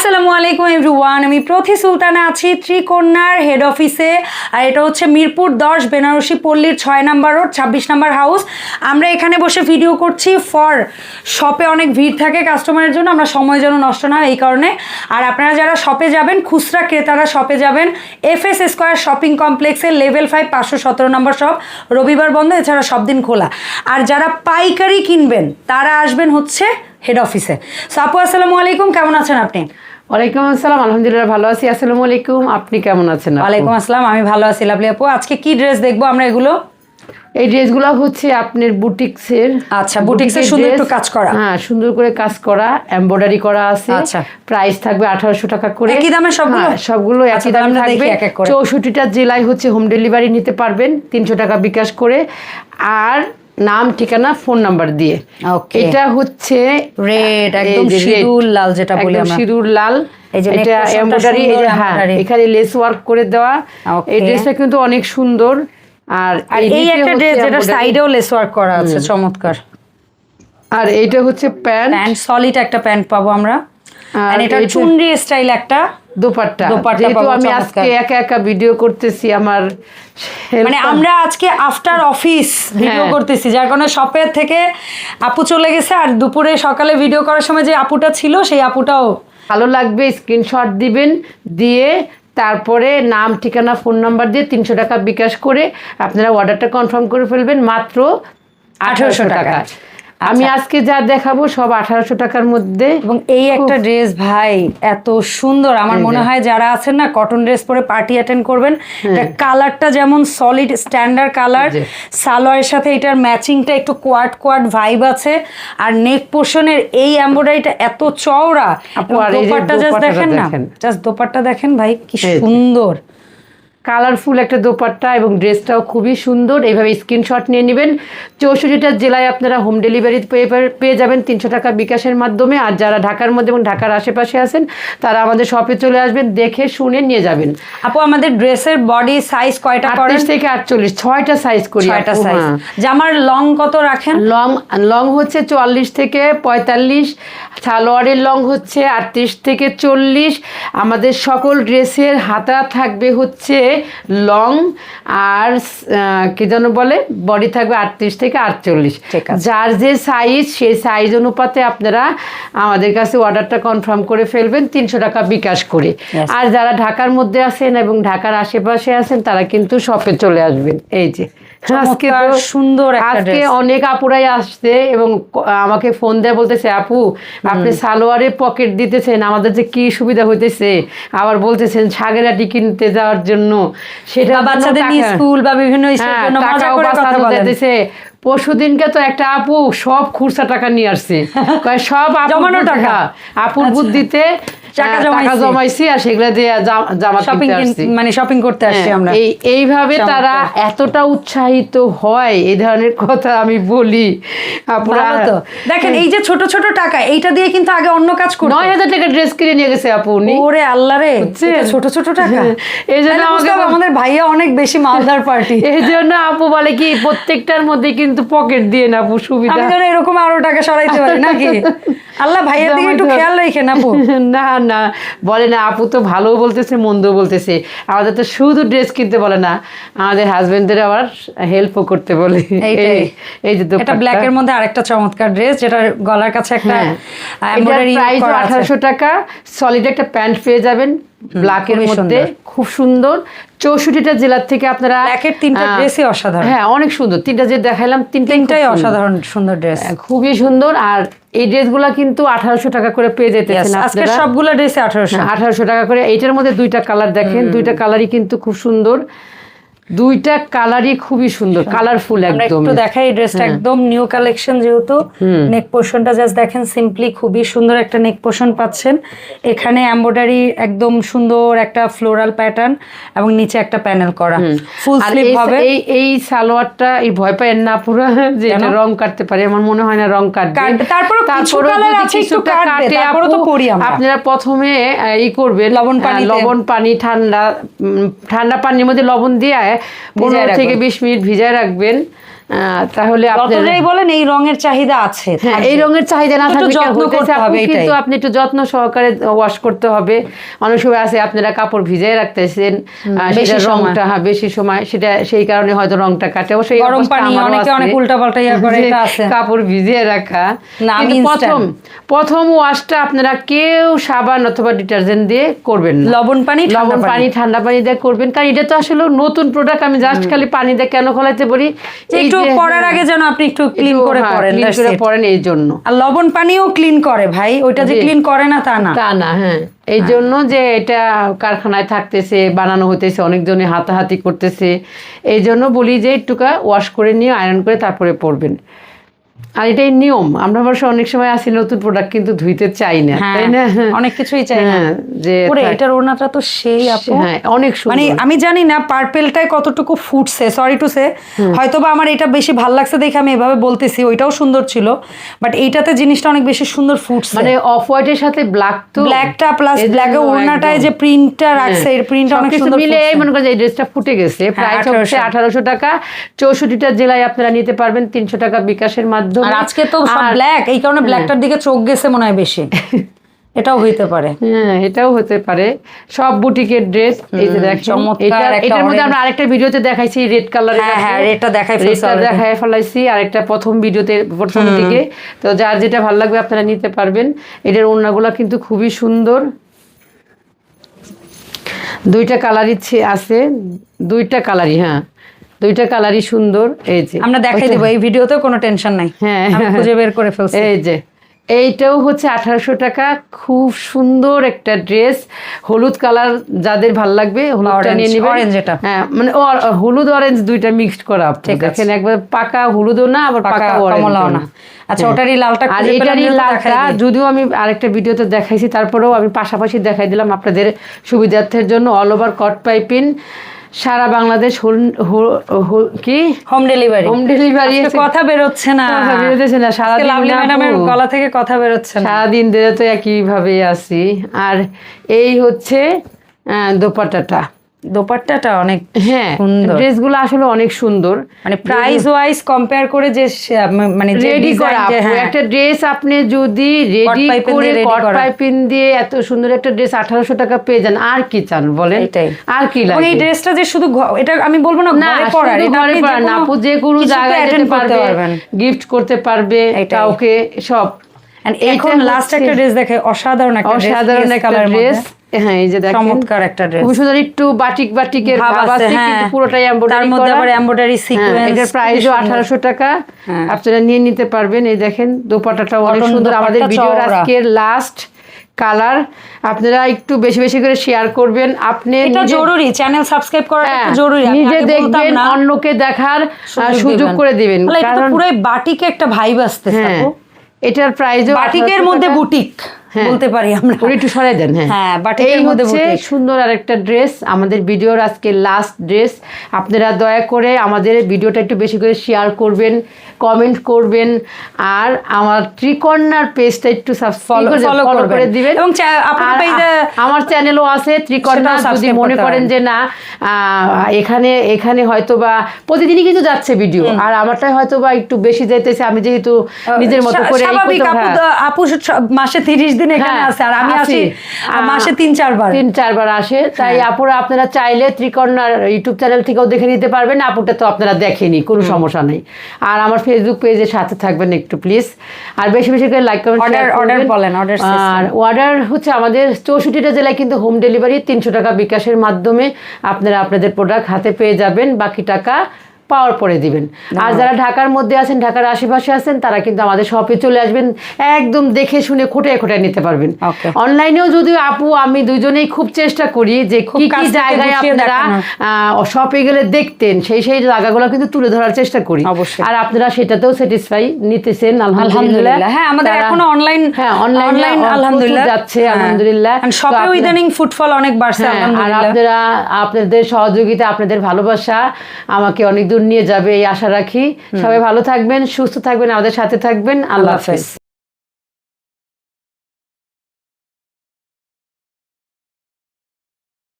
আসসালামু আলাইকুম এভরিওয়ান আমি প্রথি সুলতানা আছি ত্রিকন্যার হেড অফিসে আর এটা হচ্ছে মিরপুর দশ, বেনারসি পল্লীর ছয় নাম্বার রোড, ছাব্বিশ নাম্বার হাউস আমরা এখানে বসে ভিডিও করছি ফর শপে অনেক ভিড় থাকে কাস্টমারের জন্য। আমরা সময় যেন নষ্ট না এই কারণে। আর আপনারা যারা শপে যাবেন, খুচরা ক্রেতারা শপে যাবেন এফ এস স্কোয়ার শপিং কমপ্লেক্সের লেভেল ফাইভ পাঁচশো সতেরো নম্বর শপ রবিবার বন্ধ, এছাড়া সব দিন খোলা। আর যারা পাইকারি কিনবেন, তারা আসবেন হচ্ছে হেড অফিসে সো আপু আসসালামু আলাইকুম। কেমন আছেন আপনি? ওয়ালাইকুম আসসালাম আলহামদুলিল্লাহ ভালো আছি আসসালামু আলাইকুম আপনি কেমন আছেন? ওয়ালাইকুম আসসালাম আমি ভালো আছি লাভলি আপু আজকে কি ড্রেস দেখব আমরা এগুলো এই ড্রেসগুলো হচ্ছে আপনার বুটিক্সের আচ্ছা, বুটিক্সের সুন্দর। একটু কাজ করা। হ্যাঁ সুন্দর করে কাজ করা এমব্রয়ডারি করা আছে আচ্ছা। প্রাইস থাকবে আঠারোশো টাকা করে একই দামে সবগুলো? হ্যাঁ, সবগুলো আচ্ছা, একই দামে থাকবে এক এক করে। চৌষট্টিটা জেলায় হচ্ছে হোম ডেলিভারি নিতে পারবেন তিনশো টাকা বিকাশ করে আর নাম ঠিকানা ফোন নাম্বার দিয়ে। এটা হচ্ছে রেড একদম সিঁদুর লাল যেটা বলি আমরা। সিঁদুর লাল। এটা এমব্রয়ডারি হ্যাঁ এখানে লেস ওয়ার্ক করে দেওয়া। এই ড্রেসটা কিন্তু অনেক সুন্দর। আর এই একটা ড্রেস যেটা সাইডেও লেস ওয়ার্ক করা আছে চমৎকার। আর এইটা হচ্ছে প্যান্ট। প্যান্ট সলিড একটা প্যান্ট পাবো আমরা। আর আর এটা চুনরি স্টাইল একটা দোপাট্টা যেহেতু আমি আজকে একা একা ভিডিও করতেছি আমার মানে আমরা আজকে আফটার অফিস ভিডিও। করতেছি যার কারণে শপের থেকে আপু চলে গেছে আর দুপুরে সকালে ভিডিও করার সময় যে আপুটা ছিল সেই আপুটাও ভালো লাগবে স্ক্রিনশট দিবেন দিয়ে তারপরে নাম ঠিকানা ফোন নাম্বার দিয়ে তিনশো টাকা বিকাশ করে আপনারা অর্ডারটা কনফার্ম করে ফেলবেন মাত্র আঠারোশো 1800 টাকা টাকা। আমি আজকে যা দেখাবো সব আঠারোশো টাকার মধ্যে। এবং এই একটা ড্রেস ভাই এত সুন্দর। আমার মনে হয় যারা আছেন না কটন ড্রেস পরে পার্টি অ্যাটেন্ড করবেন হ্যাঁ। কালারটা যেমন সলিড স্ট্যান্ডার্ড কালার সালোয়ারের সাথে এটার ম্যাচিংটা একটু কোয়াড কোয়াড ভাইব আছে। আর নেক পোর্শনের এই এমব্রয়ডারিটা এত চওড়া। দোপাট্টা জাস্ট দেখেন না জাস্ট দোপাট্টা দেখেন ভাই কি সুন্দর। কালারফুল একটা দোপাট্টা এবং ড্রেসটাও খুবই সুন্দর। এইভাবে স্ক্রিনশট নিয়ে নেবেন। চৌষট্টিটা জেলায় আপনারা হোম ডেলিভারি পেয়ে পেয়ে যাবেন তিনশো টাকা বিকাশের মাধ্যমে। আর যারা ঢাকার মধ্যে এবং ঢাকার আশেপাশে আছেন তারা আমাদের শপে চলে আসবেন দেখে শুনে নিয়ে যাবেন। আপু আমাদের ড্রেসের বডি সাইজ কয়টা আটত্রিশ থেকে আটচল্লিশ ছয়টা সাইজ করি ছয়টা সাইজ। হ্যাঁ। জামার লং কত রাখেন? লং লং হচ্ছে চুয়াল্লিশ থেকে পঁয়তাল্লিশ সালোয়ারের লং হচ্ছে আটত্রিশ থেকে চল্লিশ। আমাদের সকল ড্রেসের হাতা থাকবে হচ্ছে লং আর কি যেন বলে? বডি থাকবে আটত্রিশ থেকে আটচল্লিশ। যার যে সাইজ সেই সাইজ অনুপাতে আপনারা আমাদের কাছে অর্ডারটা কনফার্ম করে ফেলবেন তিনশো টাকা বিকাশ করে। আর যারা ঢাকার মধ্যে আছেন এবং ঢাকার আশেপাশে আছেন তারা কিন্তু শপে চলে আসবেন। এই যে। আজকে সুন্দর আজকে অনেক আপুরাই আসছে এবং আমাকে ফোন দেয় বলতেছে আপু আপনি সালোয়ারে পকেট দিতেছেন আমাদের যে কি সুবিধা হইতেছে? আবার বলতেছেন সাগেরাটি কিনতে যাওয়ার জন্য। সেটা বাচ্চাদের স্কুল বা বিভিন্ন হ্যাঁ পরশু দিনকে তো একটা আপু সব খুরসা টাকা নিয়ে আসছে। সব জমানো টাকা? আপুর বুদ্ধিতে টাকা জমাইছি। জমাইছি আর সেগুলো দিয়ে জামা শপিং মানে শপিং করতে আসছি হ্যাঁ, আমরা। এই এইভাবে তারা এতটা উৎসাহিত হয় এই ধরনের কথা আমি বলি। আপুরা দেখেন এই যে ছোট ছোট টাকা এইটা দিয়ে কিন্তু আগে অন্য কাজ করতো। হাজার টাকা ড্রেস কিনে নিয়ে গেছে আপু উনি। ওরে আল্লাহ রে ছোট ছোট টাকা। এই জন্য আমাদের ভাইয়া অনেক বেশি মালদার পার্টি এই জন্য আপু বলে কি প্রত্যেকটার মধ্যে কিন্তু পকেট দিয়ে না আপু সুবিধা। আমি এরকম আরও টাকা সরাইতে পারি নাকি? আল্লাহ ভাইয়ের দিকে একটু খেয়াল রেখেন আপু। না না বলে না আপু তো ভালো বলতেছে মন্দ বলতেছে। আমাদের তো শুধু ড্রেস কিনতে বলে না আমাদের হাজবেন্ডদের আবার হেল্পও করতে বলে। এই- যে এটা ব্ল্যাক এর মধ্যে আরেকটা চমৎকার ড্রেস যেটা গলার কাছে একটা হ্যাঁ। এমব্রয়ডারি প্রাইস করা আছে। আঠারোশো টাকা সলিড একটা প্যান্ট পেয়ে যাবেন। ব্ল্যাকের মধ্যে খুব সুন্দর। চৌষট্টিটা জেলার থেকে আপনারা ব্ল্যাকের তিনটা ড্রেসই অসাধারণ। হ্যাঁ অনেক সুন্দর। তিনটা যে দেখাইলাম তিনটাই তিনটাই অসাধারণ সুন্দর ড্রেস। হ্যাঁ, খুবই সুন্দর। আর এই ড্রেসগুলো কিন্তু আঠারোশো টাকা করে পেয়ে যেতেছেন আজকে সবগুলো ড্রেসে আঠারোশো। আঠারোশো টাকা করে। এইটার মধ্যে দুইটা কালার দেখেন। দুইটা কালারই কিন্তু খুব সুন্দর। দুইটা কালারই খুবই সুন্দর কালারফুল আমরা একদম একটু দেখাই এই ড্রেসটা একদম নিউ কালেকশন যেহেতু। নেক পোর্শনটা জাস্ট দেখেন সিম্পলি খুবই সুন্দর একটা নেক পোর্শন পাচ্ছেন। এখানে এমব্রয়ডারি একদম সুন্দর একটা ফ্লোরাল প্যাটার্ন এবং নিচে একটা প্যানেল করা। ফুল স্লিভ হবে। এই এই সালোয়ারটা এই ভয় পায় না পুরো যে এটা রং কাটতে পারে আমার মনে হয় না রং কাটবে। তারপরেও কিছু যদি আছে একটু কাটবে, কাটে তারপরেও তো করি আমরা। আপনারা প্রথমে ই করবেন লবণ পানি লবণ পানি ঠান্ডা ঠান্ডা পানির মধ্যে লবণ দিয়ে পনেরো থেকে বিশ মিনিট ভিজায় রাখবেন। তাহলে বলেন এই রঙের চাহিদা আছে হ্যাঁ এই রঙের চাহিদা না থাকলে যত্ন করতে হবে কিন্তু আপনি একটু যত্ন সহকারে ওয়াশ করতে হবে। অনেক সময় আছে আপনারা কাপড় রাখতেছেন সেটা রংটা হ্যাঁ বেশি সময় সেটা সেই কারণে হয়তো রংটা কাটে। অবশ্যই গরম পানি, অনেকে। অনেক উল্টাপাল্টা ইয়া করে, এটা আছে। কাপড় ভিজিয়ে রাখা। প্রথম প্রথম ওয়াশটা আপনারা কেউ সাবান অথবা ডিটারজেন্ট দিয়ে করবেন না। লবণ পানি লবণ পানি। ঠান্ডা পানি দিয়ে করবেন। কারণ এটা তো আসলে নতুন প্রোডাক্ট আমি জাস্ট খালি পানি দিয়ে কেন খোলাতে বলি একটু যে- পরার আগে যেন আপনি একটু ক্লিন করে হ্যাঁ, পরেন করে এই জন্য। আর লবণ পানিও ক্লিন করে ভাই ওইটা যে ক্লিন করে না তা না। তা না হ্যাঁ। এই জন্য যে এটা কারখানায় থাকতেছে বানানো হতেছে অনেকজনে হাতাহাতি করতেছে এই জন্য বলি যে একটুকা ওয়াশ করে নিয়ে আয়রন করে তারপরে পরবেন আর এটাই নিয়ম। আমরা অবশ্য অনেক সময় আসি নতুন প্রোডাক্ট কিন্তু ধুইতে চাই না হ্যাঁ, তাই না? অনেক কিছুই চাই না। হ্যাঁ, যে ওরে এটার ওড়নাটা তো সেই আপু। হ্যাঁ অনেক মানে আমি জানি না পার্পেলটায় কতটুকু ফুটছে সরি টু সে হয়তো বা আমার এটা বেশি ভালো লাগছে দেখে আমি এভাবে বলতেছি ওইটাও সুন্দর ছিল বাট এইটাতে জিনিসটা অনেক বেশি সুন্দর ফুটছে। মানে অফ হোয়াইটের সাথে ব্ল্যাক তো ব্ল্যাকটা প্লাস এই ব্ল্যাকের ওড়নাটায় যে প্রিন্টটা রাখছে এর প্রিন্টটা অনেক সুন্দর মিলে ফুটছে। মনে করেন যে এই ড্রেসটা ফুটে গেছে। প্রাইস হচ্ছে 1800 আঠারোশো টাকা। চৌষট্টিটা জেলায় আপনারা নিতে পারবেন তিনশো টাকা বিকাশের মাধ্যমে। আর আজকে তো সব ব্ল্যাক এই কারণে ব্ল্যাকটার দিকে চোখ গেছে মনে হয় বেশি। এটাও হইতে পারে। হ্যাঁ এটাও হতে পারে। সব বুটিকের ড্রেস এই যে দেখেন চমৎকার এটার মধ্যে আমরা আরেকটা ভিডিওতে দেখাইছি রেড কালারের হ্যাঁ, হ্যাঁ, redটা দেখাই রেডটা দেখাই ফেলাইছি আরেকটা প্রথম ভিডিওতে প্রথম দিকে। তো যার যেটা ভালো লাগবে আপনারা নিতে পারবেন। এটার ওড়নাগুলো কিন্তু খুবই সুন্দর। দুইটা কালারই আছে। দুইটা কালারই হ্যাঁ। দুইটা কালারই সুন্দর এই যে। আমরা দেখাই দেবো এই ভিডিওতে কোনো টেনশন নাই। হ্যাঁ। আমি খুঁজে বের করে ফেলছি। এই যে এইটাও হচ্ছে আঠারোশো টাকা খুব সুন্দর একটা ড্রেস। হলুদ কালার যাদের ভালো লাগবে হলুদটা নিয়ে নেবেন। orange এটা। হ্যাঁ মানে হলুদ অরেঞ্জ দুইটা মিক্সড করা। দেখেন একবার পাকা হলুদও না আবার পাকা কমলাও না। আচ্ছা ওটারই লালটা আর এটারই লালটা যদিও আমি আরেকটা ভিডিওতে দেখাইছি তারপরেও আমি পাশাপাশি দেখাই দিলাম আপনাদের সুবিধার্থের জন্য অল ওভার কট পাইপিন সারা বাংলাদেশ কি? হোম ডেলিভারি হোম ডেলিভারি কথা বেরোচ্ছে না। কথা বেরোচ্ছে না, সারাদিন লাভলি ম্যাডামের গলা থেকে কথা বেরোচ্ছে না। সারাদিন ধরে তো একইভাবে আছি। আর এই হচ্ছে আহ, দোপাট্টাটা অনেক হ্যাঁ। ড্রেসগুলো আসলে অনেক সুন্দর মানে প্রাইস ওয়াইজ কম্পেয়ার করে যে মানে রেডি করা হ্যাঁ। একটা ড্রেস আপনি যদি রেডি করে কট পাইপিং দিয়ে এত সুন্দর একটা ড্রেস আঠারোশো টাকা পেয়ে যান আর কি চান বলেন আর কি লাগে এই ড্রেসটা যে শুধু এটা আমি বলব না ঘরে পরার এটা ঘরে আপনি পরা না, যে কোনো জায়গায় যেতে পারবেন। গিফট করতে পারবে। কাউকে সব এখন লাস্ট একটা ড্রেস দেখে অসাধারণ একটা অসাধারণ একটা ড্রেস। হ্যাঁ এই যে দেখেন। চমৎকার একটা ড্রেস খুব সুন্দর একটু বাটিক বাটিকের ভাব ভাব আছে, আছে হ্যাঁ। কিন্তু পুরোটাই তার মধ্যে করা। আবার এমব্রয়ডারি হ্যাঁ, সিকোয়েন্স এটার প্রাইসও আঠারোশো টাকা। হ্যাঁ। আপনারা নিয়ে নিতে পারবেন। এই দেখেন অনেক সুন্দর। আমাদের ভিডিওর আজকের লাস্ট কালার আপনারা একটু বেশি বেশি করে শেয়ার করবেন। আপনি এটা জরুরি। চ্যানেল সাবস্ক্রাইব করা জরুরি। নিজে দেখবেন অন্যকে দেখার সুযোগ করে দিবেন। কারণ পুরোই বাটিকে একটা ভাইব আসতেছে হ্যাঁ। এটার প্রাইসও বাটিকের মধ্যে বুটিক। বলতে পারি আমরা। একটু সরাই দেন হ্যাঁ। হ্যাঁ, বাটিকের মধ্যে সুন্দর আরেকটা ড্রেস আমাদের ভিডিওর আজকে লাস্ট ড্রেস। আপনারা দয়া করে আমাদের ভিডিওটা একটু বেশি করে শেয়ার করবেন কমেন্ট করবেন আর আমার ত্রিকর্ণার পেজটা একটু ফলো করে দিবেন এবং আমার চ্যানেলও আছে ত্রিকর্ণা যদি মনে করেন যে না আহ, এখানে এখানে হয়তো বা প্রতিদিনই কিন্তু যাচ্ছে ভিডিও আর আমারটাই হয়তো বা একটু বেশি যাইতেছে আমি যেহেতু নিজের মতো করে হ্যাঁ। মাসে তিরিশ দিন এখানে হ্যাঁ, আছে আর আমি আসি আসি। মাসে তিন চারবার তিন চারবার আসে তাই হ্যাঁ। আপুরা আপনারা চাইলে ত্রিকর্ণার ইউটিউব চ্যানেল থেকেও দেখে নিতে পারবেন আপুটা তো আপনারা দেখেনি কোনো সমস্যা নেই আর আমার ফেসবুক পেজের সাথে থাকবেন একটু প্লিজ আর বেশি বেশি করে লাইক কমেন্ট Order- order বলেন, system। আর অর্ডার হচ্ছে আমাদের চৌষট্টিটা জেলায় কিন্তু হোম ডেলিভারি তিনশো টাকা বিকাশের মাধ্যমে আপনারা আপনাদের প্রোডাক্ট হাতে পেয়ে যাবেন বাকি টাকা পাওয়ার পরে দিবেন। আর যারা ঢাকার মধ্যে আছেন ঢাকার আশেপাশে আছেন তারা কিন্তু আমাদের শপে চলে আসবেন একদম দেখে শুনে খোটায় খোটায় নিতে পারবেন। অনলাইনেও যদিও আপু আমি দুজনেই খুব চেষ্টা করি যে কি কি জায়গায় আপনারা শপে গেলে দেখতেন সেই সেই জায়গাগুলো কিন্তু তুলে ধরার চেষ্টা করি। আর আপনারা সেটাতেও স্যাটিসফাই নিতেছেন আলহামদুলিল্লাহ। হ্যাঁ আমাদের এখনও অনলাইন হ্যাঁ অনলাইন আলহামদুলিল্লাহ। যাচ্ছে হ্যাঁ। আলহামদুলিল্লাহ। শপেও ইদানিং ফুটফল অনেক বাড়ছে হ্যাঁ, আর আপনারা আপনাদের সহযোগিতা আপনাদের ভালোবাসা আমাকে অনেক দূর নিয়ে যাবে এই আশা রাখি। সবাই ভালো থাকবেন সুস্থ থাকবেন আমাদের সাথে থাকবেন। আল্লাহ হাফেজ।